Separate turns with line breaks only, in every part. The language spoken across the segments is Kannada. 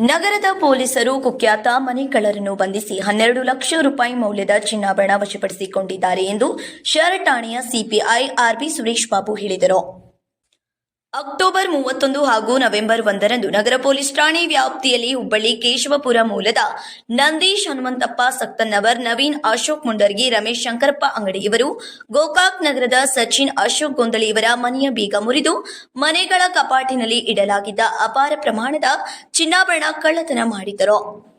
ನಗರದ ಪೊಲೀಸರು ಕುಖ್ಯಾತ ಮನೆಕಳ್ಳರನ್ನು ಬಂಧಿಸಿ ಹನ್ನೆರಡು ಲಕ್ಷ ರೂಪಾಯಿ ಮೌಲ್ಯದ ಚಿನ್ನಾಭರಣ ವಶಪಡಿಸಿಕೊಂಡಿದ್ದಾರೆ ಎಂದು ಶಹರ ಠಾಣೆಯ ಸಿಪಿಐ ಆರ್ಬಿ ಸುರೇಶ್ ಬಾಬು ಹೇಳಿದರು. ಅಕ್ಟೋಬರ್ ಮೂವತ್ತೊಂದು ಹಾಗೂ ನವೆಂಬರ್ ಒಂದರಂದು ನಗರ ಪೊಲೀಸ್ ಠಾಣೆ ವ್ಯಾಪ್ತಿಯಲ್ಲಿ ಹುಬ್ಬಳ್ಳಿ ಕೇಶವಪುರ ಮೂಲದ ನಂದೀಶ್ ಹನುಮಂತಪ್ಪ ಸಕ್ತನ್ನವರ್ ನವೀನ್ ಅಶೋಕ್ ಮುಂಡರ್ಗಿ, ರಮೇಶ್ ಶಂಕರಪ್ಪ ಅಂಗಡಿ ಇವರು, ಗೋಕಾಕ್ ನಗರದ ಸಚಿನ್ ಅಶೋಕ್ ಗೊಂದಳಿ ಇವರ ಮನೆಯ ಬೀಗ ಮುರಿದು ಮನೆಗಳ ಕಪಾಟಿನಲ್ಲಿ ಇಡಲಾಗಿದ್ದ ಅಪಾರ ಪ್ರಮಾಣದ ಚಿನ್ನಾಭರಣ ಕಳ್ಳತನ ಮಾಡಿದ್ದರು.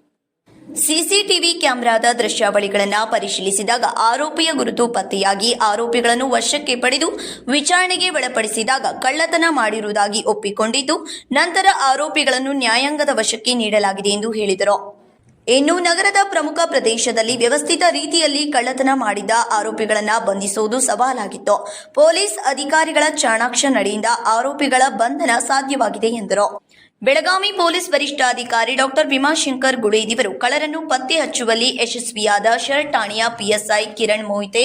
ಸಿಸಿಟಿವಿ ಕ್ಯಾಮೆರಾದ ದೃಶ್ಯಾವಳಿಗಳನ್ನು ಪರಿಶೀಲಿಸಿದಾಗ ಆರೋಪಿಯ ಗುರುತು ಪತ್ತೆಯಾಗಿ ಆರೋಪಿಗಳನ್ನು ವಶಕ್ಕೆ ಪಡೆದು ವಿಚಾರಣೆಗೆ ಒಳಪಡಿಸಿದಾಗ ಕಳ್ಳತನ ಮಾಡಿರುವುದಾಗಿ ಒಪ್ಪಿಕೊಂಡಿದ್ದು, ನಂತರ ಆರೋಪಿಗಳನ್ನು ನ್ಯಾಯಾಂಗದ ವಶಕ್ಕೆ ನೀಡಲಾಗಿದೆ ಎಂದು ಹೇಳಿದರು. ಇನ್ನು ನಗರದ ಪ್ರಮುಖ ಪ್ರದೇಶದಲ್ಲಿ ವ್ಯವಸ್ಥಿತ ರೀತಿಯಲ್ಲಿ ಕಳ್ಳತನ ಮಾಡಿದ್ದ ಆರೋಪಿಗಳನ್ನ ಬಂಧಿಸುವುದು ಸವಾಲಾಗಿತ್ತು. ಪೊಲೀಸ್ ಅಧಿಕಾರಿಗಳ ಚಾಣಾಕ್ಷ ನಡೆಯಿಂದ ಆರೋಪಿಗಳ ಬಂಧನ ಸಾಧ್ಯವಾಗಿದೆ ಎಂದರು. ಬೆಳಗಾವಿ ಪೊಲೀಸ್ ವರಿಷ್ಠಾಧಿಕಾರಿ ಡಾಕ್ಟರ್ ಭೀಮಾಶಂಕರ್ ಗುಡೇದಿವರು ಕಳರನ್ನು ಪತ್ತೆ ಹಚ್ಚುವಲ್ಲಿ ಯಶಸ್ವಿಯಾದ ಶರಟ್ ಠಾಣೆಯ ಪಿಎಸ್ಐ ಕಿರಣ್ ಮೋಹಿತೆ,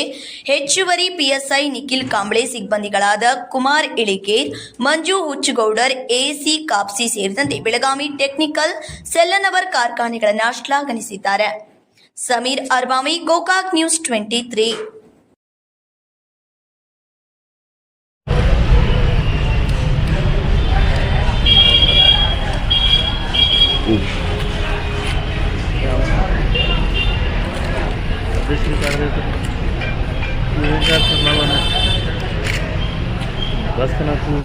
ಹೆಚ್ಚುವರಿ ಪಿಎಸ್ಐ ನಿಖಿಲ್ ಕಾಂಬ್ಳೆ, ಸಿಬ್ಬಂದಿಗಳಾದ ಕುಮಾರ್ ಇಳಿಕೇರ್ ಮಂಜು ಹುಚ್ಚುಗೌಡರ್, ಎಸಿ ಕಾಪ್ಸಿ ಸೇರಿದಂತೆ ಬೆಳಗಾವಿ ಟೆಕ್ನಿಕಲ್ ಸೆಲ್ಲನವರ್ ಕಾರ್ಖಾನೆಗಳನ್ನು ಶ್ಲಾಘನಿಸಿದ್ದಾರೆ Sameer ಅರ್ಬಾಮಿ Gokak news twenty three.
विश्व कर रहे थे बस करना तू